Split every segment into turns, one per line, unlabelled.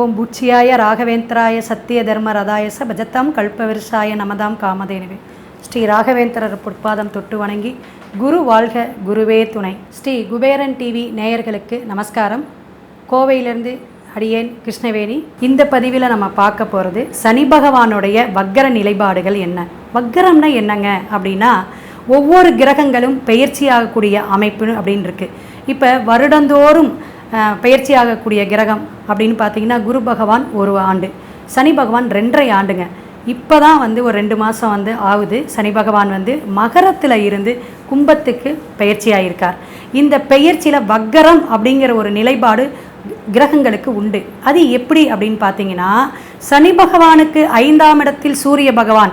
ஓம் புச்சியாய ராகவேந்திராய சத்திய தர்ம ரதாயச பஜத்தாம் கல்பவிருஷாய நமதாம் காமதேனுவே. ஸ்ரீ ராகவேந்திரர் புட்பாதம் தொட்டு வணங்கி குரு வாழ்க குருவே துணை. ஸ்ரீ குபேரன் டிவி நேயர்களுக்கு நமஸ்காரம். கோவையிலிருந்து அடியேன் கிருஷ்ணவேணி. இந்த பதிவில் நம்ம பார்க்க போகிறது சனி பகவானுடைய வக்கர நிலைப்பாடுகள் என்ன? வக்கரம்னா என்னங்க அப்படின்னா ஒவ்வொரு கிரகங்களும் பெயர்ச்சியாகக்கூடிய அமைப்பு அப்படின்னு இருக்குது இப்போ வருடந்தோறும் பயிற்சி ஆகக்கூடிய கிரகம் அப்படின்னு பார்த்தீங்கன்னா குரு பகவான் ஒரு ஆண்டு சனி பகவான் ரெண்டரை ஆண்டுங்க. இப்போ தான் வந்து ஒரு ரெண்டு மாதம் வந்து ஆகுது. சனி பகவான் வந்து மகரத்தில் இருந்து கும்பத்துக்கு பயிற்சியாயிருக்கார் இந்த பெயர்ச்சியில் வக்கரம் அப்படிங்கிற ஒரு நிலைப்பாடு கிரகங்களுக்கு உண்டு. அது எப்படி அப்படின்னு பார்த்தீங்கன்னா சனி பகவானுக்கு ஐந்தாம் இடத்தில் சூரிய பகவான்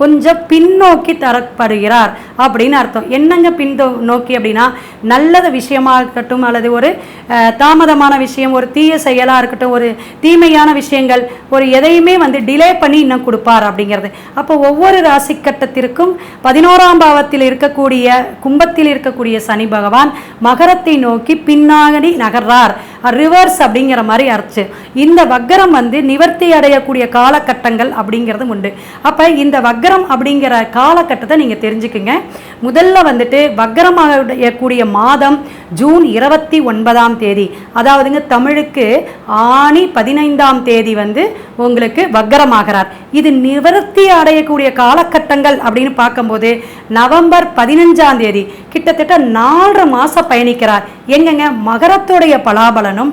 கொஞ்சம் பின்னோக்கி தரப்படுகிறார் அப்படின்னு அர்த்தம். என்னங்க பின் நோக்கி அப்படின்னா நல்லத விஷயமா இருக்கட்டும் அல்லது ஒரு தாமதமான விஷயம் ஒரு தீய செயலாக இருக்கட்டும் ஒரு தீமையான விஷயங்கள் ஒரு எதையுமே வந்து டிலே பண்ணி இன்னும் கொடுப்பார் அப்படிங்கிறது. அப்போ ஒவ்வொரு ராசி கட்டத்திற்கும் பதினோராம் பாவத்தில் இருக்கக்கூடிய கும்பத்தில் இருக்கக்கூடிய சனி பகவான் மகரத்தை நோக்கி பின்னாடி நகர்றார். ரிவர்ஸ் அப்படிங்கிற மாதிரி அர்ச்சு. இந்த வக்கரம் வந்து நிவர்த்தி அடையக்கூடிய காலகட்டங்கள் அப்படிங்கிறது உண்டு. அப்போ இந்த வக்கரம் அப்படிங்கிற காலகட்டத்தை நீங்கள் தெரிஞ்சுக்குங்க. முதல்ல வந்துட்டு வக்கரமாகக்கூடிய மாதம் ஜூன் இருபத்தி ஒன்பதாம் தேதி. அதாவதுங்க தமிழுக்கு ஆணி பதினைந்தாம் தேதி வந்து உங்களுக்கு வக்கரமாகிறார். இது நிவர்த்தி அடையக்கூடிய காலகட்டங்கள் அப்படின்னு பார்க்கும்போது நவம்பர் பதினஞ்சாம் தேதி கிட்டத்தட்ட நாலரை மாதம் பயணிக்கிறார். எங்கங்க? மகரத்துடைய பலாபலனும்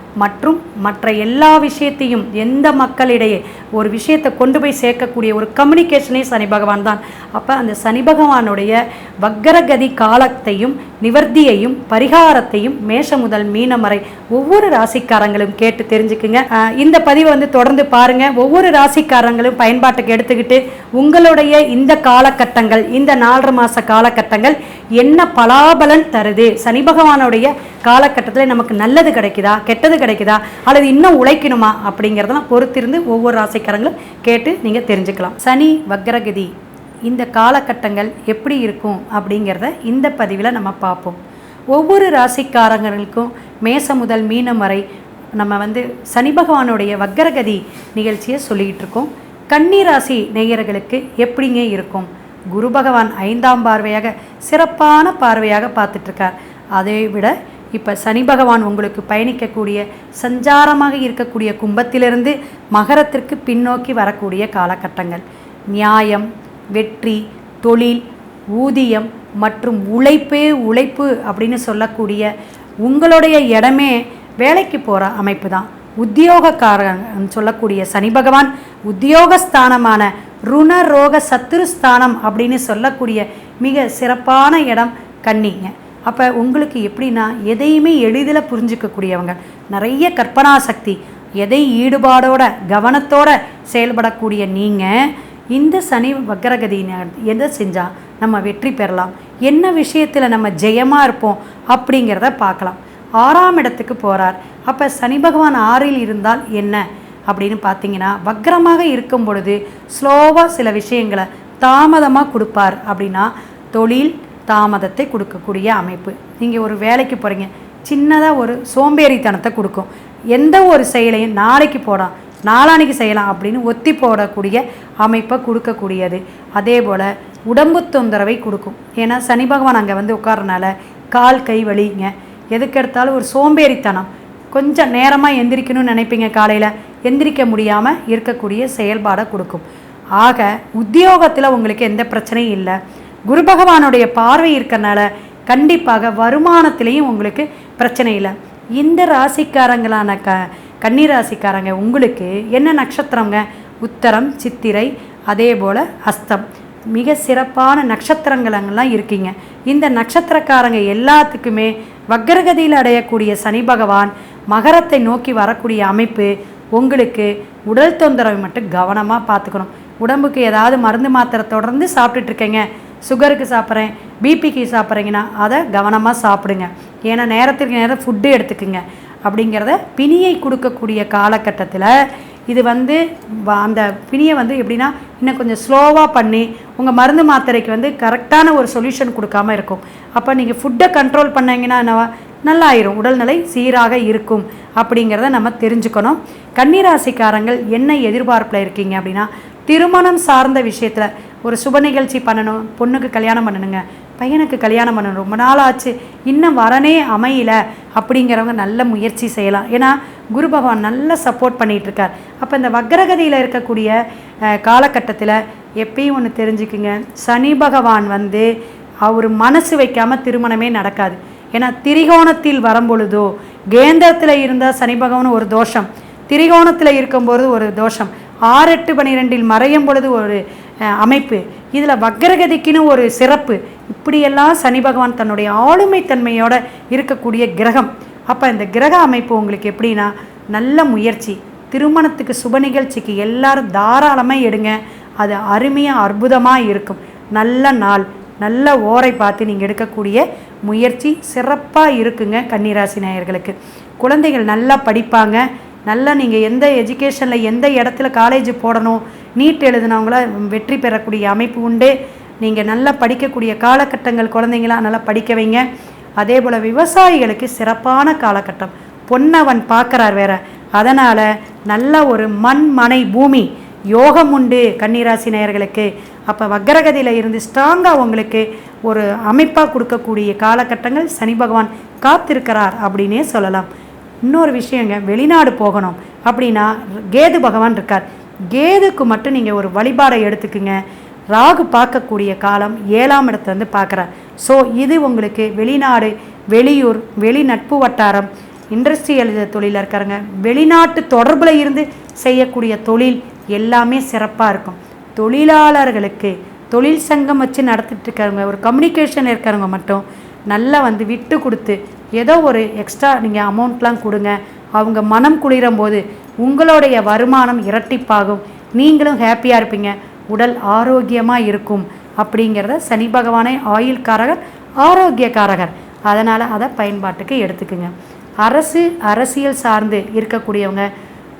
மற்றும் மற்ற எல்லா விஷயத்தையும் எந்த மக்களிடையே ஒரு விஷயத்தை கொண்டு போய் சேர்க்கக்கூடிய ஒரு கம்யூனிகேஷனே சனி பகவான் தான். அப்போ அந்த சனி பகவானுடைய வக்கரகதி காலத்தையும் நிவர்த்தியையும் பரிகாரத்தையும் மேஷ முதல் மீனம் வரை ஒவ்வொரு ராசிக்காரங்களும் கேட்டு தெரிஞ்சுக்குங்க. இந்த பதிவை வந்து தொடர்ந்து பாருங்க. ஒவ்வொரு ராசிக்காரங்களும் பயன்பாட்டுக்கு எடுத்துக்கிட்டு உங்களுடைய இந்த காலகட்டங்கள் இந்த நாலரை மாத காலகட்டங்கள் என்ன பலாபலன் தருது? சனி பகவானுடைய காலகட்டத்தில் நமக்கு நல்லது கிடைக்குதா? கெட்டது கிடைக்குதா? அல்லது இன்னும் உழைக்கணுமா? அப்படிங்கிறதெல்லாம் பொறுத்திருந்து ஒவ்வொரு ராசிக்காரங்களும் கேட்டு நீங்கள் தெரிஞ்சுக்கலாம். சனி வக்ரகதி இந்த காலகட்டங்கள் எப்படி இருக்கும் அப்படிங்கிறத இந்த பதிவில் நம்ம பார்ப்போம். ஒவ்வொரு ராசிக்காரங்களுக்கும் மேச முதல் மீனம் வரை நம்ம வந்து சனி பகவானுடைய வக்ரகதி நிகழ்ச்சியை சொல்லிக்கிட்டு இருக்கோம். கன்னி ராசி நேயர்களுக்கு எப்படிங்க இருக்கும்? குரு பகவான் ஐந்தாம் பார்வையாக சிறப்பான பார்வையாக பார்த்துட்ருக்கார் அதை விட இப்போ சனி பகவான் உங்களுக்கு பயணிக்கக்கூடிய சஞ்சாரமாக இருக்கக்கூடிய கும்பத்திலிருந்து மகரத்திற்கு பின்னோக்கி வரக்கூடிய காலகட்டங்கள். நியாயம் வெற்றி தொழில் ஊதியம் மற்றும் உழைப்பே உழைப்பு அப்படின்னு சொல்லக்கூடிய உங்களுடைய இடமே வேலைக்கு போகிற அமைப்பு தான் உத்தியோகக்காரன் சொல்லக்கூடிய சனி பகவான் உத்தியோகஸ்தானமான ருண ரோக சத்துருஸ்தானம் அப்படின்னு சொல்லக்கூடிய மிக சிறப்பான இடம் கன்னிங்க. அப்போ உங்களுக்கு எப்படின்னா எதையுமே எளிதில் புரிஞ்சுக்கக்கூடியவங்க. நிறைய கற்பனா சக்தி எதை ஈடுபாடோட கவனத்தோட செயல்படக்கூடிய நீங்கள் இந்த சனி வக்கரகதி எதை செஞ்சால் நம்ம வெற்றி பெறலாம் என்ன விஷயத்தில் நம்ம ஜெயமாக இருப்போம் அப்படிங்கிறத பார்க்கலாம். ஆறாம் இடத்துக்கு போகிறார் அப்போ சனி பகவான் ஆறில் இருந்தால் என்ன அப்படின்னு பார்த்தீங்கன்னா வக்ரமாக இருக்கும் பொழுது ஸ்லோவாக சில விஷயங்களை தாமதமாக கொடுப்பார் அப்படின்னா தொழில் தாமதத்தை கொடுக்கக்கூடிய அமைப்பு. நீங்கள் ஒரு வேலைக்கு போகிறீங்க சின்னதாக ஒரு சோம்பேறித்தனத்தை கொடுக்கும். எந்த ஒரு செயலையும் நாளைக்கு போடலாம் நாளானைக்கு செய்யலாம் அப்படின்னு ஒத்தி போடக்கூடிய அமைப்பை கொடுக்கக்கூடியது. அதே போல் உடம்பு தொந்தரவை கொடுக்கும். ஏன்னா சனி பகவான் அங்கே வந்து உட்காரனால கால் கை வலிங்க. எதுக்கெடுத்தாலும் ஒரு சோம்பேறித்தனம். கொஞ்சம் நேரமாக எந்திரிக்கணும்னு நினைப்பீங்க காலையில். எந்திரிக்க முடியாமல் இருக்கக்கூடிய செயல்பாடை கொடுக்கும். ஆக உத்தியோகத்தில் உங்களுக்கு எந்த பிரச்சனையும் இல்லை. குரு பகவானுடைய பார்வை இருக்கறனால கண்டிப்பாக வருமானத்திலையும் உங்களுக்கு பிரச்சனை இல்லை. இந்த ராசிக்காரங்களான க கன்னி ராசிக்காரங்க உங்களுக்கு என்ன நட்சத்திரங்க உத்தரம் சித்திரை அதே போல் அஸ்தம். மிக சிறப்பான நட்சத்திரங்களெல்லாம் இருக்கீங்க. இந்த நட்சத்திரக்காரங்க எல்லாத்துக்குமே வக்கரகதியில் அடையக்கூடிய சனி பகவான் மகரத்தை நோக்கி வரக்கூடிய அமைப்பு உங்களுக்கு உடல் தொந்தரவை மட்டும் கவனமாக பார்த்துக்கணும். உடம்புக்கு ஏதாவது மருந்து மாத்திரை தொடர்ந்து சாப்பிட்டுட்டு இருக்கேங்க. சுகருக்கு சாப்பிட்றேன் பிபிக்கு சாப்பிட்றீங்கன்னா அதை கவனமாக சாப்பிடுங்க. ஏன்னா நேரத்துக்கு நேரம் ஃபுட்டு எடுத்துக்குங்க. அப்படிங்கிறத பிணியை கொடுக்கக்கூடிய காலகட்டத்தில் இது வந்து வ- அந்த பிணியை வந்து எப்படின்னா இன்னும் கொஞ்சம் ஸ்லோவாக பண்ணி உங்கள் மருந்து மாத்திரைக்கு வந்து கரெக்டான ஒரு சொல்யூஷன் கொடுக்காம இருக்கும். அப்போ நீங்கள் ஃபுட்டை கண்ட்ரோல் பண்ணிங்கன்னா என்னவா? நல்லாயிரும். உடல்நிலை சீராக இருக்கும் அப்படிங்கிறத நம்ம தெரிஞ்சுக்கணும். கன்னிராசிக்காரங்கள் என்ன எதிர்பார்ப்பில் இருக்கீங்க அப்படின்னா திருமணம் சார்ந்த விஷயத்தில் ஒரு சுப நிகழ்ச்சி பண்ணணும் பொண்ணுக்கு கல்யாணம் பண்ணணுங்க. பையனுக்கு கல்யாணம் பண்ணணும். ரொம்ப நாள் ஆச்சு இன்னும் வரனே அமையல அப்படிங்கிறவங்க நல்ல முயற்சி செய்யலாம். ஏன்னா குரு பகவான் நல்ல சப்போர்ட் பண்ணிகிட்டு இருக்கார் அப்போ இந்த வக்ரகதியில் இருக்கக்கூடிய காலகட்டத்தில் எப்பயும் ஒன்று தெரிஞ்சுக்குங்க. சனி பகவான் வந்து அவர் மனசு வைக்காமல் திருமணமே நடக்காது. ஏன்னா திரிகோணத்தில் வரும்பொழுதோ கேந்திரத்தில் இருந்தால் சனி பகவான் ஒரு தோஷம். திரிகோணத்தில் இருக்கும்போது ஒரு தோஷம். ஆறு எட்டு பன்னிரெண்டில் மறையும் பொழுது ஒரு அமைப்பு. இதில் வக்ரகதிக்குன்னு ஒரு சிறப்பு. இப்படியெல்லாம் சனி பகவான் தன்னுடைய ஆளுமை தன்மையோட இருக்கக்கூடிய கிரகம். அப்போ இந்த கிரக அமைப்பு உங்களுக்கு எப்படின்னா நல்ல முயற்சி. திருமணத்துக்கு சுப நிகழ்ச்சிக்கு எல்லாரும் தாராளமாக எடுங்க. அது அருமையாக அற்புதமாக இருக்கும். நல்ல நாள். நல்ல ஓரை பார்த்து நீங்கள் எடுக்கக்கூடிய முயற்சி சிறப்பாக இருக்குங்க கன்னிராசி நேயர்களுக்கு. குழந்தைகள் நல்லா படிப்பாங்க. நல்லா நீங்கள் எந்த எஜுகேஷனில் எந்த இடத்துல காலேஜ் போடணும் நீட் எழுதினவங்கள வெற்றி பெறக்கூடிய அமைப்பு உண்டு. நீங்கள் நல்லா படிக்கக்கூடிய காலகட்டங்கள் குழந்தைங்களாம் நல்லா படிக்க வைங்க. அதே போல் விவசாயிகளுக்கு சிறப்பான காலகட்டம். பொன்னவன் பார்க்குறார் வேற. அதனால் நல்ல ஒரு மண் மனை பூமி யோகம் உண்டு கன்னிராசி நேயர்களுக்கு அப்போ வக்கரகதியில் இருந்து ஸ்ட்ராங்காக உங்களுக்கு ஒரு அமைப்பாக கொடுக்கக்கூடிய காலகட்டங்கள் சனி பகவான் காத்திருக்கிறார் அப்படின்னே சொல்லலாம். இன்னொரு விஷயங்க வெளிநாடு போகணும் அப்படின்னா கேது பகவான் இருக்கார். கேதுக்கு மட்டும் நீங்கள் ஒரு வழிபாடை எடுத்துக்குங்க. ராகு பார்க்கக்கூடிய காலம் ஏழாம் இடத்தை வந்து பார்க்குறார். ஸோ இது உங்களுக்கு வெளிநாடு வெளியூர் வெளி நட்பு வட்டாரம் இண்டஸ்ட்ரியல் தொழிலில் இருக்காருங்க. வெளிநாட்டு தொடர்பில் இருந்து செய்யக்கூடிய தொழில் எல்லாமே சிறப்பாக இருக்கும். தொழிலாளர்களுக்கு தொழில் சங்கம் வச்சு நடத்திட்டு இருக்கிறவங்க ஒரு கம்யூனிகேஷன் இருக்கிறவங்க மட்டும் நல்லா வந்து விட்டு கொடுத்து ஏதோ ஒரு எக்ஸ்ட்ரா நீங்கள் அமௌண்ட்லாம் கொடுங்க. அவங்க மனம் குளிரும் போது உங்களுடைய வருமானம் இரட்டிப்பாகும். நீங்களும் ஹாப்பியாக இருப்பீங்க. உடல் ஆரோக்கியமாக இருக்கும் அப்படிங்கிறத சனி பகவானே ஆயுள்காரகர் ஆரோக்கியக்காரகர். அதனால் அதை பயன்பாட்டுக்கு எடுத்துக்குங்க. அரசு அரசியல் சார்ந்து இருக்கக்கூடியவங்க.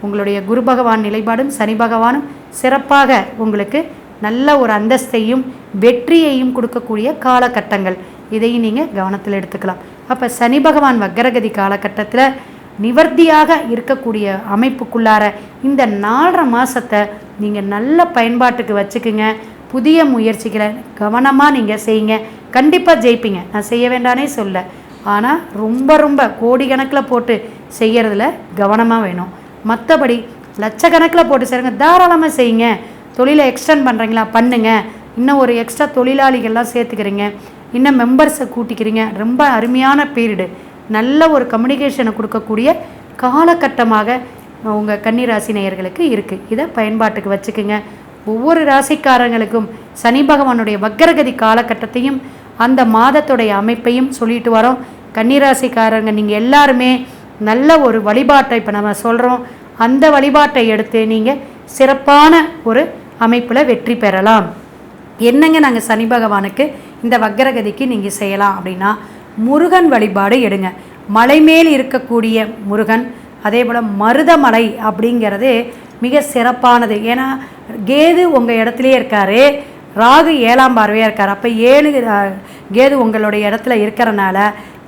உங்களுடைய குரு பகவான் நிலைப்பாடும் சனி பகவானும் சிறப்பாக உங்களுக்கு நல்ல ஒரு அந்தஸ்தையும் வெற்றியையும் கொடுக்கக்கூடிய காலகட்டங்கள். இதையும் நீங்கள் கவனத்தில் எடுத்துக்கலாம். அப்போ சனி பகவான் வக்கரகதி காலகட்டத்தில் நிவர்த்தியாக இருக்கக்கூடிய அமைப்புக்குள்ளார இந்த நாலரை மாதத்தை நீங்கள் நல்ல பயன்பாட்டுக்கு வச்சுக்குங்க. புதிய முயற்சிகளை கவனமாக நீங்கள் செய்யுங்க. கண்டிப்பாக ஜெயிப்பீங்க. நான் செய்ய வேண்டானே சொல்ல. ஆனால் ரொம்ப ரொம்ப கோடிக்கணக்கில் போட்டு செய்கிறதுல கவனமாக வேணும். மற்றபடி லட்சக்கணக்கில் போட்டு செய்கிறங்க தாராளமாக செய்யுங்க. தொழிலை எக்ஸ்டெண்ட் பண்ணுறீங்களா பண்ணுங்க. இன்னும் ஒரு எக்ஸ்ட்ரா தொழிலாளிகள்லாம் சேர்த்துக்கிறீங்க. இன்னும் மெம்பர்ஸை கூட்டிக்கிறீங்க. ரொம்ப அருமையான பீரியடு நல்ல ஒரு கம்யூனிகேஷனை கொடுக்கக்கூடிய காலகட்டமாக உங்கள் கன்னி ராசி நேயர்களுக்கு இருக்குது இதை பயன்பாட்டுக்கு வச்சுக்குங்க. ஒவ்வொரு ராசிக்காரங்களுக்கும் சனி பகவானுடைய வக்கரகதி காலகட்டத்தையும் அந்த மாதத்துடைய அமைப்பையும் சொல்லிட்டு வரோம். கன்னிராசிக்காரங்க நீங்கள் எல்லாருமே நல்ல ஒரு வழிபாட்டை இப்போ நம்ம சொல்கிறோம் அந்த வழிபாட்டை எடுத்து நீங்கள் சிறப்பான ஒரு அமைப்பில் வெற்றி பெறலாம். என்னங்க நாங்கள் சனி பகவானுக்கு இந்த வக்கரகதிக்கு நீங்கள் செய்யலாம் அப்படின்னா முருகன் வழிபாடு எடுங்க. மலை மேல் இருக்கக்கூடிய முருகன் அதே போல் மருதமலை அப்படிங்கிறது மிக சிறப்பானது. ஏன்னா கேது உங்கள் இடத்துலையே இருக்காரு. ராகு ஏழாம் பார்வையாக இருக்கார். அப்போ ஏழு கேது உங்களுடைய இடத்துல இருக்கிறனால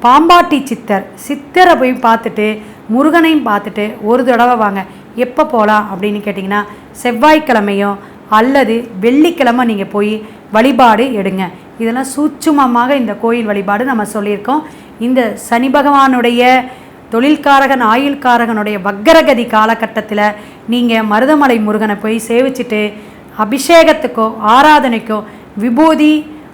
பாம்பாட்டி சித்தர் சித்தரை போய் பார்த்துட்டு முருகனையும் பார்த்துட்டு ஒரு தடவை வாங்க. எப்போ போகலாம் அப்படின்னு கேட்டிங்கன்னா செவ்வாய்க்கிழமையும் அல்லது வெள்ளிக்கிழமை நீங்கள் போய் வழிபாடு எடுங்க. இதெல்லாம் சூட்சுமமாக இந்த கோயில் வழிபாடு நம்ம சொல்லியிருக்கோம். இந்த சனி பகவானுடைய தொழில்காரகன் ஆயுள்காரகனுடைய வக்கரகதி காலகட்டத்தில் நீங்கள் மருதமலை முருகனை போய் சேவிச்சுட்டு அபிஷேகத்துக்கோ ஆராதனைக்கோ விபூதி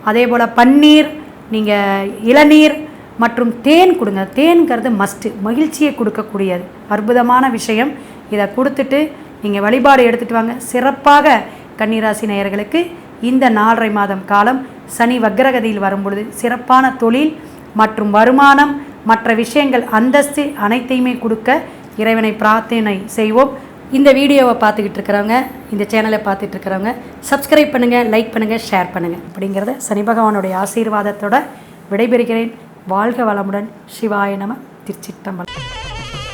அதே போல் பன்னீர் நீங்கள் இளநீர் மற்றும் தேன் கொடுங்க. தேன்கிறது மஸ்ட்டு மகிழ்ச்சியை கொடுக்கக்கூடியது. அற்புதமான விஷயம். இதை கொடுத்துட்டு நீங்கள் வழிபாடு எடுத்துகிட்டு வாங்க. சிறப்பாக கன்னிராசி நேயர்களுக்கு இந்த நாலரை மாதம் காலம் சனி வக்ரகதியில் வரும்பொழுது சிறப்பான தொழில் மற்றும் வருமானம் மற்ற விஷயங்கள் அந்தஸ்து அனைத்தையுமே கொடுக்க இறைவனை பிரார்த்தனை செய்வோம். இந்த வீடியோவை பார்த்துக்கிட்டு இருக்கிறவங்க இந்த சேனலை பார்த்துட்டு இருக்கிறவங்க சப்ஸ்கிரைப் பண்ணுங்கள் லைக் பண்ணுங்கள் ஷேர் பண்ணுங்கள் அப்படிங்கிறத சனி பகவானுடைய ஆசீர்வாதத்தோட விடைபெறுகிறேன். வாழ்க வளமுடன். சிவாய நம. திருச்சிட்டம்பலம்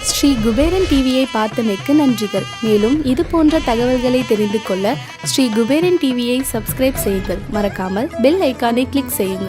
ஸ்ரீ குபேரன் டிவியை பார்த்தமைக்கு நன்றிகள். மேலும் இது போன்ற தகவல்களை தெரிந்து கொள்ள ஸ்ரீ குபேரன் டிவியை சப்ஸ்கிரைப் செய்யுங்கள். மறக்காமல் பெல் ஐக்கானை கிளிக் செய்யுங்கள்.